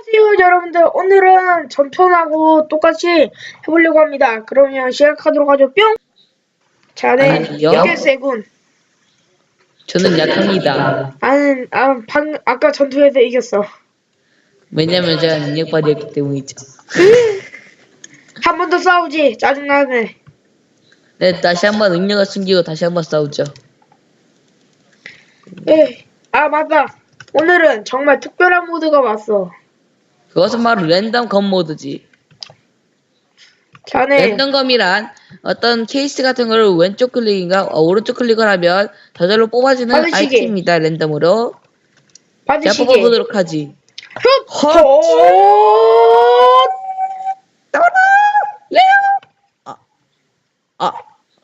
안녕하세요 여러분들. 오늘은 전편하고 똑같이 해보려고 합니다. 그러면 시작하도록 하죠. 뿅! 자네. 아니요. 이게 세군. 저는 약합니다. 나는 아, 방, 아까 전투에서 이겼어. 왜냐면 제가 능력발이었기 때문이죠. 한 번 더 싸우지 짜증나네 네, 다시 한번 능력을 숨기고 다시 한번 싸우죠. 에이, 아 맞다. 오늘은 정말 특별한 모드가 왔어 그것은 바로 랜덤 검 모드지. 자네 랜덤검이란 어떤 케이스 같은 걸 왼쪽 클릭인가 어, 오른쪽 클릭을 하면 저절로 뽑아지는 받으시게. 아이템입니다. 랜덤으로. 제가 받으시게 뽑아보도록 하지. 훗! 헛! 헛! 레오! 아, 아,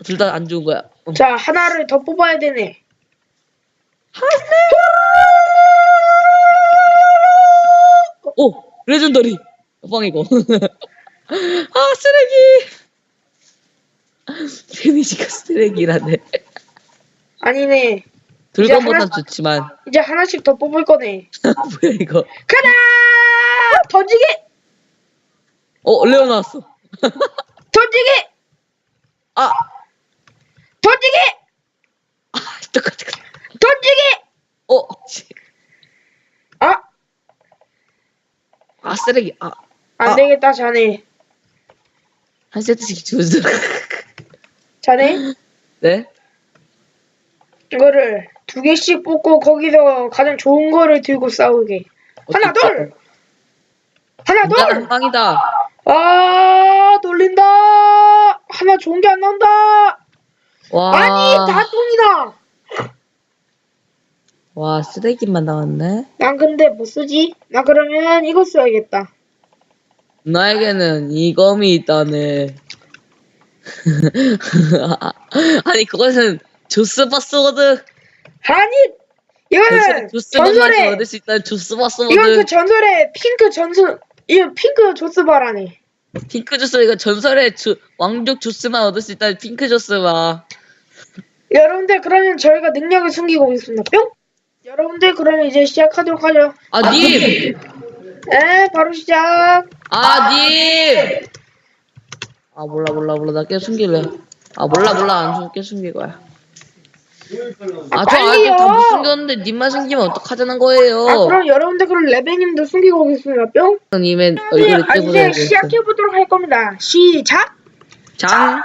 둘 다 안 좋은 거야. 어. 자 하나를 더 뽑아야 되네 오! 레전더리! 뻥이고. 아, 쓰레기! 데미지가 쓰레기라네. 아니네 하나- 좋지만. 이제 하나씩 더 뽑을 거네 뭐야, 이거. 가라 던지기 어, 레오 나왔어. 던지기 아! 던지기 아, 똑같아. 던지기 어! 아 아, 쓰레기. 아, 안 아. 되겠다 자네 한 세트씩 주세요. 자네 네? 이거를 두 개씩 뽑고 거기서 가장 좋은 거를 들고 싸우게 하나 어떡해. 둘 하나 진짜 둘한 방이다. 아, 놀린다. 하나 좋은 게 안 나온다. 와. 아니, 다 똥이다. 와, 쓰레기만 나왔네. 난 근데 뭐 쓰지? 나 그러면 이거 써야겠다. 나에게는 이 검이 있다네. 아니, 그것은 조스 바스워드. 아니, 이거는 전설의, 얻을 수 있다는 조스 바스워드. 이건 그 전설의 핑크 전설, 이거 핑크 조스바라네. 핑크 조스, 이거 전설의 주, 왕족 조스만 얻을 수 있다는 핑크 조스바. 여러분들, 그러면 저희가 능력을 숨기고 있습니다. 뿅! 여러분들, 그러면 이제 시작하도록 하죠. 아, 님! 에, 바로 시작. 아, 님! 아, 몰라, 몰라, 몰라. 나 계속 숨길래. 아, 몰라, 몰라. 안 숨, 계속 숨길 거야. 아, 저 빨리요! 아직 다못 숨겼는데 님만 숨기면 어떡하자는 거예요? 아, 그럼 여러분들, 그럼 레베님도 숨기고 오겠습니다. 뿅! 님의 네, 얼굴을 아, 이제 떼보내야겠어. 시작해 보도록 할 겁니다. 시작! 장!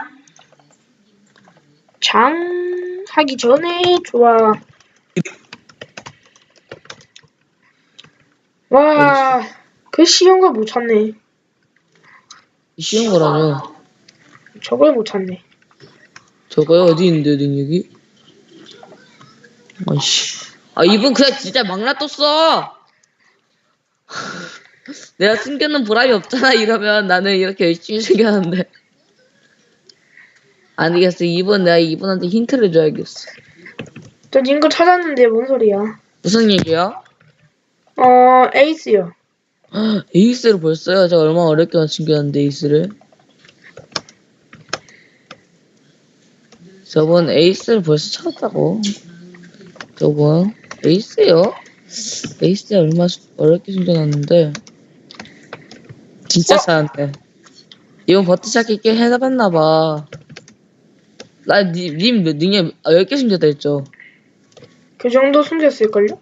장 하기 전에 좋아. 와, 그 쉬운 걸 못 찾네. 쉬운 거라뇨. 저걸 못 찾네. 저거요? 어디 있는데, 능력이? 아이씨. 아, 이분 그냥 진짜 막 놔뒀어! 내가 숨겨놓은 보람이 없잖아, 이러면. 나는 이렇게 열심히 숨겼는데. 안 되겠어. 이분, 내가 이분한테 힌트를 줘야겠어. 저님거 찾았는데 뭔 소리야? 무슨 얘기야? 어, 에이스요. 에이스를 벌써요? 제가 얼마나 어렵게 숨겼는데, 에이스를. 저분 에이스를 벌써 찾았다고. 저분 에이스요? 에이스 얼마 수- 어렵게 숨겨놨는데 진짜 어? 찾았네. 이번 버트샷 있게 해봤나봐. 나 님, 님 능력 10개 숨겼다 했죠. 그 정도 숨겼을걸요?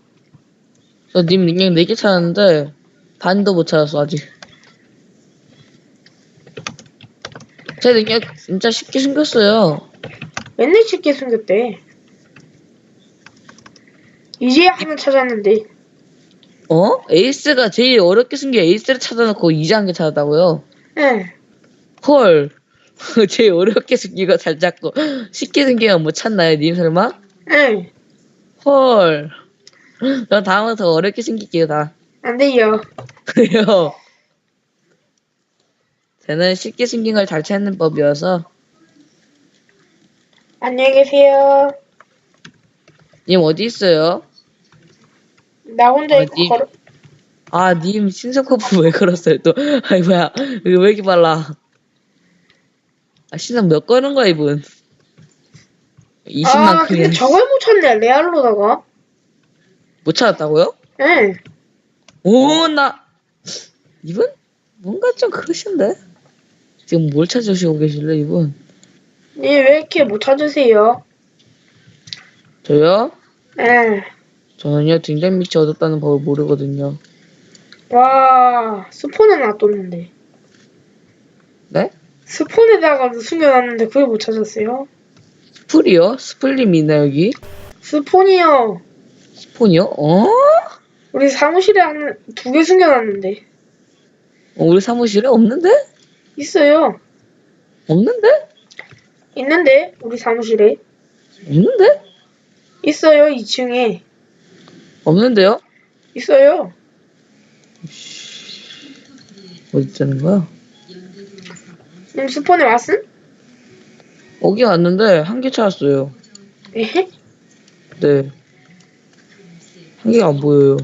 저님 능력 4개 찾았는데 반도 못 찾았어 아직. 제 능력 진짜 쉽게 숨겼어요. 맨날 쉽게 숨겼대. 이제야 하나 찾았는데. 어? 에이스가 제일 어렵게 숨겨 에이스를 찾아놓고 이제 한 개 찾았다고요? 예. 헐. 제일 어렵게 숨기고 잘 잡고 쉽게 숨기면 못 찾나요, 님 설마? 예. 헐. 그럼 다음은 더 어렵게 숨길게요, 다. 안 돼요. 그래요. 저는 쉽게 숨긴 걸 잘 찾는 법이어서 안녕히 계세요. 님 어디 있어요? 나 혼자 이거 어디? 걸어. 아, 님 신선 커프 왜 걸었어요, 또? 아이, 뭐야. 이거 왜 이렇게 빨라? 아, 신선 몇 거는 거야, 이분? 20만 아, 근데 저걸 못 찾네, 레알로다가. 못 찾았다고요? 예. 오, 나 이분 뭔가 좀 그러신데 지금 뭘 찾으시고 계실래 이분 님왜 이렇게 못 찾으세요? 저요? 예. 저는요 등장 밑이 얻었다는 법을 모르거든요 와, 스폰에 놔뒀는데. 네? 스폰에다가 숨겨놨는데 그걸 못 찾았어요? 스플이요? 스플님이 있나 여기? 스폰이요. 스폰이요? 어? 우리 사무실에 한 두 개 숨겨놨는데. 어, 우리 사무실에 없는데? 있어요. 없는데? 있는데, 우리 사무실에. 없는데? 있어요, 2층에. 없는데요? 있어요. 어디 있자는 거야? 님 스폰에 왔음? 여기 왔는데 한 개 찾았어요 에헤? 네. 한 개가 안 보여요.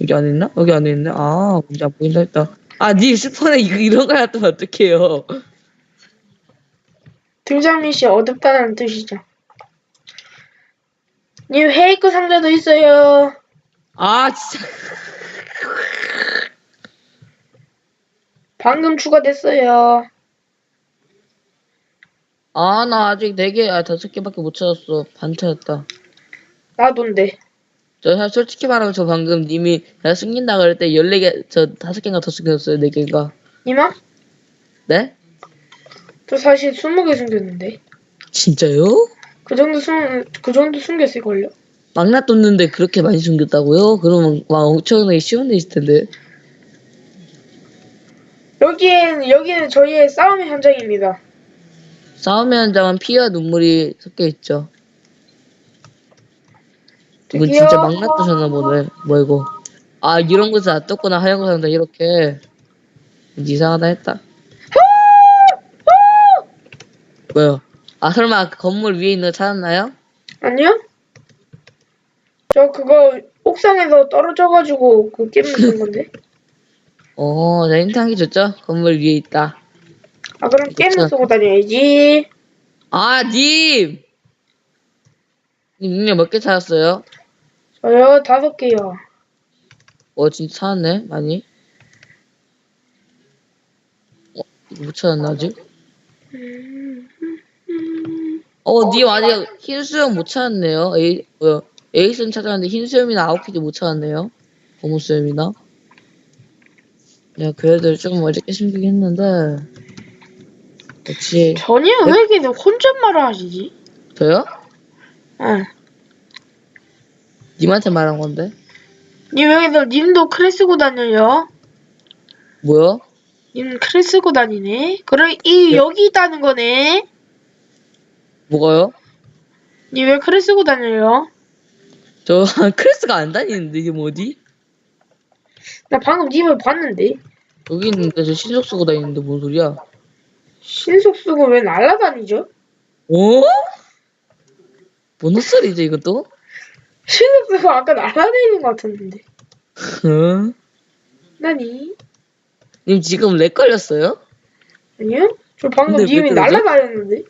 여기 안에 있나? 여기 안에 있네. 아, 뭔지 안 보인다 했다. 아, 니 스폰에 이거 이런 거 놔두면 어떡해요. 등장 밑이 어둡다는 뜻이죠. 님 헤이크 상자도 있어요. 아, 진짜. 방금 추가됐어요. 아, 나 아직 네 개, 아, 다섯 개밖에 못 찾았어. 반 찾았다. 나돈데. 저 사- 솔직히 말하면 저 방금 님이 내가 숨긴다 그럴 때 14개, 저 다섯 개인가 더 숨겼어요. 네 개가. 이마? 네? 저 사실 20개 숨겼는데. 진짜요? 그 정도 숨, 그 정도 숨겼을걸요? 막 놔뒀는데 그렇게 많이 숨겼다고요? 그러면 막 엄청나게 쉬운 데 있을 텐데. 여기엔, 여기는 저희의 싸움의 현장입니다. 싸움의 현장은 피와 눈물이 섞여 있죠. 이건 진짜 막 놔두셨나 보네. 뭐 이거. 아 이런 곳에 놔뒀구나 하얀 상자 이렇게. 왠지 이상하다 했다. 뭐요? 아 설마 그 건물 위에 있는 거 찾았나요? 아니요? 저 그거 옥상에서 떨어져가지고 그 게임 만든 건데. 어, 자 한개 줬죠? 건물 위에 있다. 아, 그럼 게임을. 쓰고 다녀야지. 아 님! 님 능력 몇개 찾았어요? 저요, 다섯 개요. 어 진짜 찾았네 많이. 어 이거 못 찾았나 아직? 어, 님 아직 흰 수염 못 찾았네요. 에이, 뭐야. 에이스는 찾았는데 흰 수염이나 아웃핏이 못 찾았네요. 검은 수염이나. 야, 그래도 좀 어렵게 숨기긴 했는데. 역시, 전혀 왜 이렇게 혼잣말을 하시지? 저요? 응. 님한테 말한 건데. 님 여기서 님도 크레 쓰고 다녀요? 뭐요? 님 크레 쓰고 다니네? 그럼 이 여기 있다는 거네? 뭐가요? 님 왜 크레 쓰고 다녀요? 저 크레스가 안 다니는데, 이게 뭐지? 나 방금 님을 봤는데 여기 있는데 저 신속 쓰고 다니는데 뭔 소리야? 신속 쓰고 왜 날아다니죠? 어? 뭔 헛소리죠, 이것도? 쓰고 아까 날아다니는 것 같았는데 응? 나니? 님 지금 렉 걸렸어요? 아니요? 저 방금 근데 왜 님이 그러지? 날아다녔는데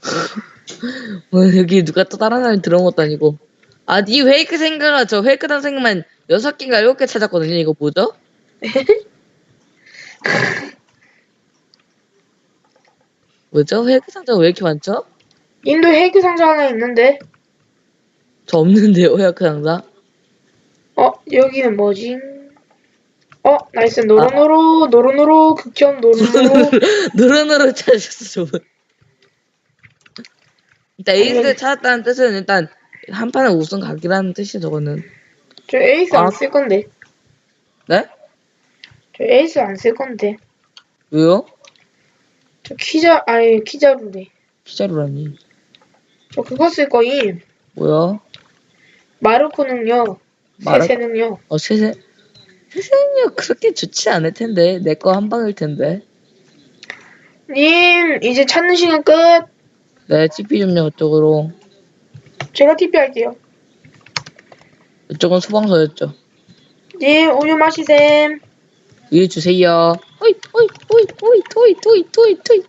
뭐 여기 누가 또 사람이 들어온 것도 아니고 아이 페이크 생각은 저 페이크 단 생각만 여섯 개인가 일곱 개 찾았거든요 이거 뭐죠? 뭐죠? 페이크 상자가 왜 이렇게 많죠? 님도 헤이크 상자 하나 있는데 저 없는데요 상자? 어 여기는 뭐지? 어 나이스. 노로노로 노로노로 극혐 노로노로. 노릇노릇 찾으셨어 저분. 일단 에이스 아니, 찾았다는 뜻은 일단 한 판에 우승 각이라는 뜻이죠 저거는. 저 에이스 아. 안쓸 건데. 네? 저 에이스 안 쓸 건데. 왜요? 저 키자 아니 키자루래. 피자루라니. 저 그거 쓸 거임. 뭐야? 마르코 능력 마르- 세세 능력 어 세세 세세는요 그렇게 좋지 않을 텐데. 내 거 한 방일 텐데. 님 이제 찾는 시간 끝. 네 TP 좀요 이쪽으로. 제가 TP 할게요. 이쪽은 소방서였죠. 님 우유 마시셈. 위에 주세요. 호이 호이 호이 호이 토이 토이 토이 토이.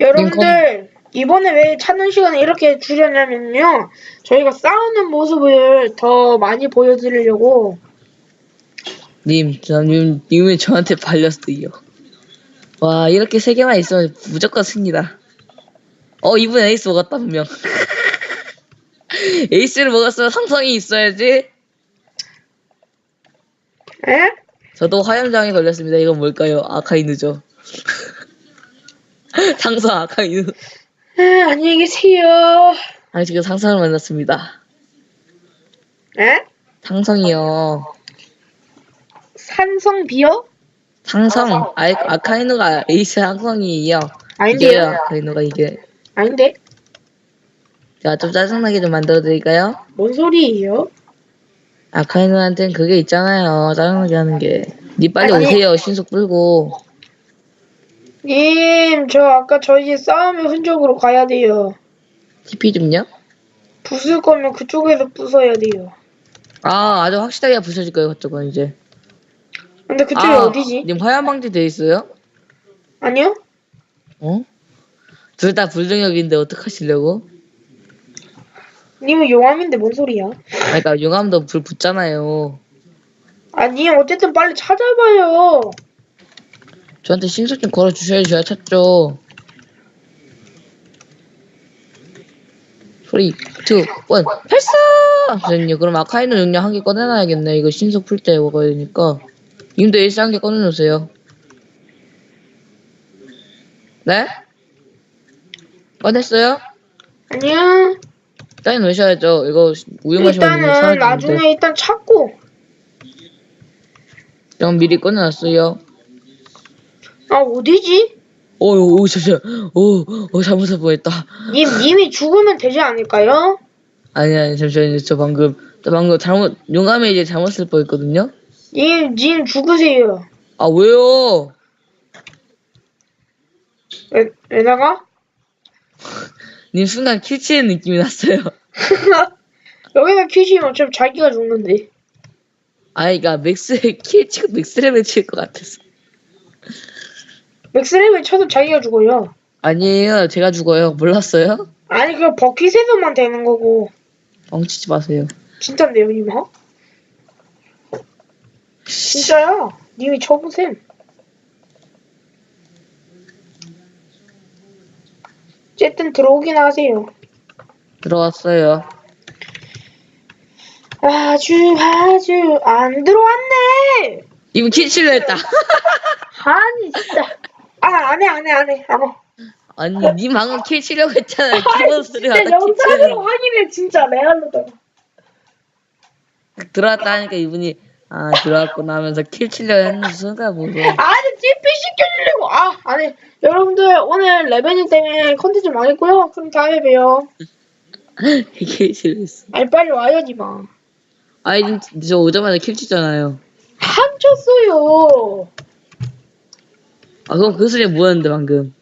여러분들 이번에 왜 찾는 시간을 이렇게 줄였냐면요 저희가 싸우는 모습을 더 많이 보여드리려고 님, 저, 님, 님이 저한테 발렸어요. 와, 이렇게 세 개만 있으면 무조건 승리다. 어, 이분 에이스 먹었다, 분명. 에이스를 먹었으면 삼성이 있어야지. 에? 저도 화염장에 걸렸습니다. 이건 뭘까요? 아카이누죠. 상성 아카이누. 아, 안녕히 계세요. 아, 지금 상성을 만났습니다. 에? 상성이요. 산성 비어? 상성, 아, 아카이누가 에이스 상성이에요. 이겨요, 아닌데요. 아카이누가 이게. 아닌데? 제가 좀 짜증나게 좀 만들어 드릴까요? 뭔 소리예요? 아카이누한테는 그게 있잖아요. 짜증나게 하는 게. 니 빨리 아니. 오세요. 신속 풀고. 님, 저 아까 저희 싸움의 흔적으로 가야 돼요. TP 좀요? 부술 거면 그쪽에서 부숴야 돼요. 아, 아주 확실하게 부서질 거예요. 그쪽은 이제. 근데 그쪽이 아, 어디지? 님 화염 방지 돼 있어요? 아니요? 어? 둘 다 불능력인데 어떡하시려고? 님은 용암인데 뭔 소리야? 아, 그러니까 용암도 불 붙잖아요. 아, 님 어쨌든 빨리 찾아봐요. 저한테 신속 좀 걸어 주셔야지 제가 찾죠. 3, 2, 1, 발사! 선생님, 그럼 아카이누 용량 한개 꺼내놔야겠네. 이거 신속 풀 때 먹어야 되니까. 님도 일시 한개 꺼내놓으세요. 네? 꺼냈어요? 아니요. 따위 놓으셔야죠. 이거 우유 마시면 일단은 사라지는데. 나중에 일단 찾고. 그럼 미리 꺼내놨어요. 아, 어디지? 오, 오, 오, 잠시만. 오, 오, 잘못할 뻔했다. 님, 님이 죽으면 되지 않을까요? 아니, 아니, 잠시만요. 저 방금, 저 방금 잘못, 용암에 이제 잘못 쓸 뻔했거든요? 님, 님 죽으세요. 아, 왜요? 왜, 왜 나가? 님 순간 킬치는 느낌이 났어요. 여기가 퀴즈면 어차피 자기가 죽는데. 아니, 그니까, 맥스에, 킬치고 맥스를 외칠 것 같았어. 맥스레벨 쳐도 자기가 죽어요. 아니에요. 제가 죽어요. 몰랐어요? 아니, 그 버킷에서만 되는 거고. 뻥치지 마세요. 진짜인데요, 님, 어? 진짜야. 님이 쳐보셈. 어쨌든 들어오긴 하세요. 들어왔어요. 아주 아주 안 들어왔네. 님 킬치를 했다. 아니 진짜. 아 안 해 안 해 안 해 안 와. 아니, 님 방금 킬 치려고 했잖아요. 아니 키보드 소리가 진짜 다 영상으로 킬치려고. 확인해 진짜 레알로다가. 들어왔다 하니까 이분이, 아, 들어왔구나 하면서 킬 치려고 했는데 순간 보고. 아니 TP 시켜주려고 아 아니 여러분들 오늘 레벨이 때문에 컨텐츠 망했고요. 그럼 다음에 봬요. 킬치를 했어. 아니 빨리 와요 니마. 아이, 저 오자마자 킬 치잖아요. 한 쳤어요. 아, 그럼 그 소리 뭐였는데, 방금?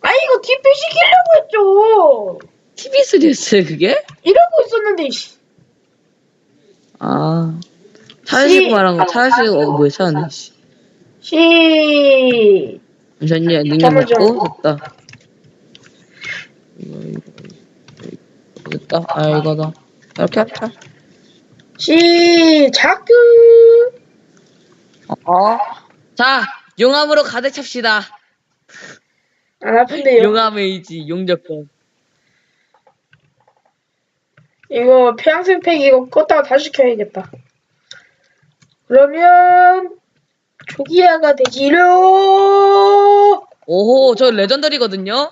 아니 이거 TP 시키려고 했죠. TV 소리였어요, 그게? 이러고 있었는데 씨. 아. 차르시고 말한 거, 차르시고, 어, 뭐야, 씨. 시 잠시만요, 능력 잠깐만요. 먹고, 됐다. 이거, 이거, 이거, 됐다. 아, 이거다. 이렇게 할까? 시작. 어? 자, 용암으로 가득 찹시다. 안 아픈데요. 용암의 의지, 용접권. 이거 평생 팩 이거 껐다가 다시 켜야겠다. 그러면 조기야가 되지로. 오호, 저 레전더리거든요?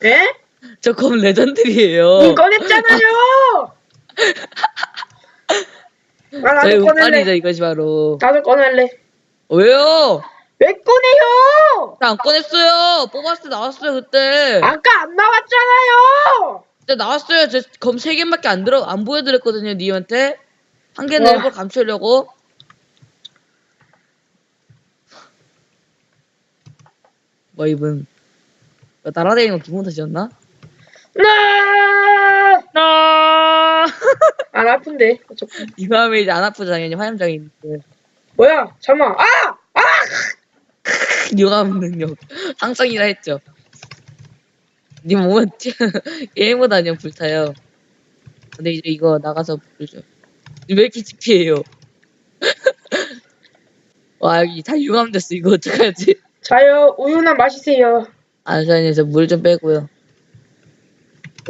네? 저 검 레전드리에요. 님 꺼냈잖아요. 아 나도 꺼낼래. 이것이 바로. 나도 꺼낼래. 왜요? 왜 꺼내요? 나 안 꺼냈어요. 뽑았을 때 나왔어요, 그때. 아까 안 나왔잖아요. 그때 나왔어요. 저 검 세 개밖에 안 들어, 안 보여드렸거든요, 니한테. 한 개는 와. 일부러 감추려고. 뭐, 이분. 이거 날아다니는 거 기분 탓이었나? 네. 나! 안 아픈데 어차피. 이 마음에 이제 안 아프죠, 당연히 화염장이 있는데. 뭐야? 잠만. 아! 아! 용암 능력. 상상이라 했죠. 님 몸은 게임보다 그냥 불타요. 근데 이제 이거 나가서 부르죠. 왜 이렇게 집피해요? 와 여기 다 융합됐어 이거 어떡하지? 자요, 우유나 마시세요. 안산에서 물 좀 빼고요.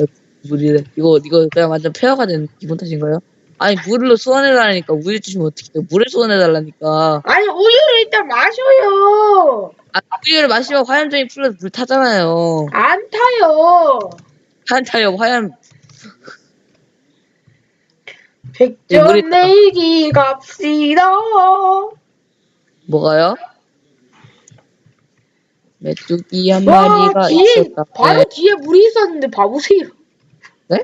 어, 물이래. 이거 이거 그냥 완전 폐허가 된 기분 탓인가요? 아니 물로 소환해달라니까 우유 주시면 어떡해요? 물을 소환해달라니까. 아니, 우유를 일단 마셔요. 아 우유를 마시면 화염정이 풀려서 물 타잖아요. 안 타요. 한타요 화염. 네, 물이 백점 있다. 내기 갑시다. 뭐가요? 메뚜기 한 와, 마리가 뒤에, 있었다. 바로 뒤에 물이 있었는데 봐보세요. 네?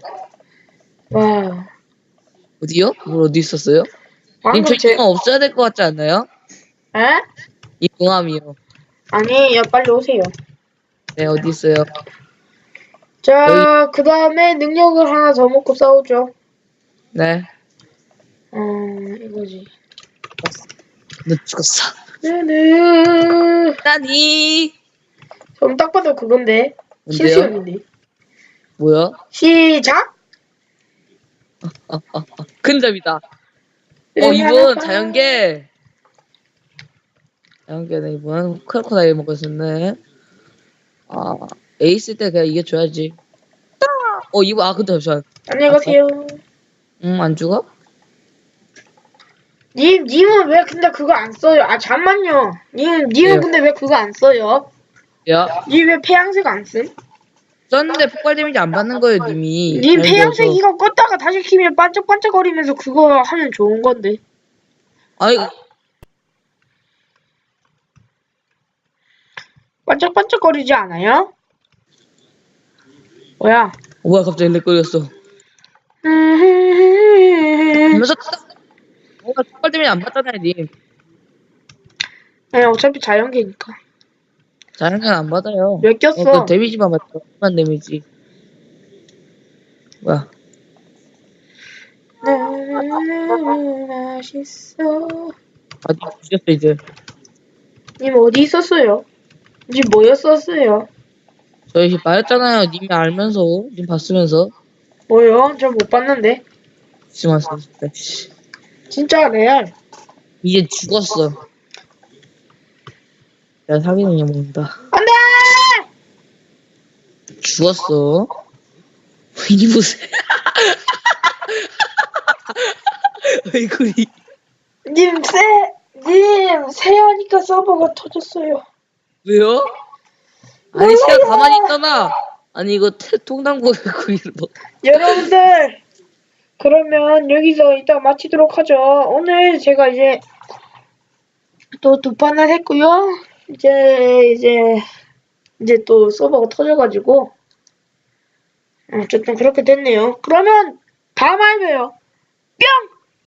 와, 어디요? 물 어디 있었어요? 님, 방금 저 제, 이거 없어야 될 것 같지 않나요? 에? 이 용암이요. 아니에요, 빨리 오세요. 네, 어디 있어요? 자, 그 다음에 능력을 하나 더 먹고 싸우죠. 네. 어, 이거지. 너 죽었어. 네네. 나니? 그럼 딱 봐도 그건데. 뭔데요? 실시간인데. 뭐야? 시작! 아, 아, 아. 큰 점이다. 어, 이분 자연계. 자연계네, 이분. 크로코다일 먹었었네. 아, 에이스 때 그냥 이겨줘야지. 어, 이분, 아, 근데 잠시만. 안녕히 가세요. 응, 안 죽어? 님, 님은 왜 근데 그거 안 써요? 아, 잠만요. 님, 님은 왜요? 근데 왜 그거 안 써요? 야, 님왜 폐양색 안 쓴? 썼는데 폭발 데미지 안 받는 거예요, 님이. 님. 폐양색 이거 껐다가 다시 키면 반짝반짝거리면서 그거 하면 좋은 건데. 아이, 반짝반짝거리지 않아요? 뭐야? 어, 뭐야, 갑자기 렉 걸렸어. 음, 하면서 뭔가 폭발 데미지 안 받잖아요, 님. 네, 어차피 자연계니까. 자연계는 안 받아요. 몇 꼈어? 어, 그 데미지만 받죠. 폭발 데미지. 뭐야. 너무 맛있어. 아, 님 죽였어, 이제. 님 어디 있었어요? 님 뭐였었어요? 저희 말했잖아요. 님이 알면서, 님 봤으면서. 뭐요? 저 못 봤는데. 지금 왔어, 진짜. 레알. 이제 죽었어. 내가 사귀는 년 먹는다. 안 돼! 죽었어. 이 보세요. 얼굴이. 님, 세, 님, 세하니까 서버가 터졌어요. 왜요? 아니, 시간 가만히 있잖아. 아니, 이거 태- 통당구에 거기를 뭐. 여러분들, 그러면 여기서 이따 마치도록 하죠. 오늘 제가 이제 또 두 판을 했고요. 이제, 이제, 이제 또 서버가 터져가지고, 어쨌든 그렇게 됐네요. 그러면 다음 화에 봬요. 뿅!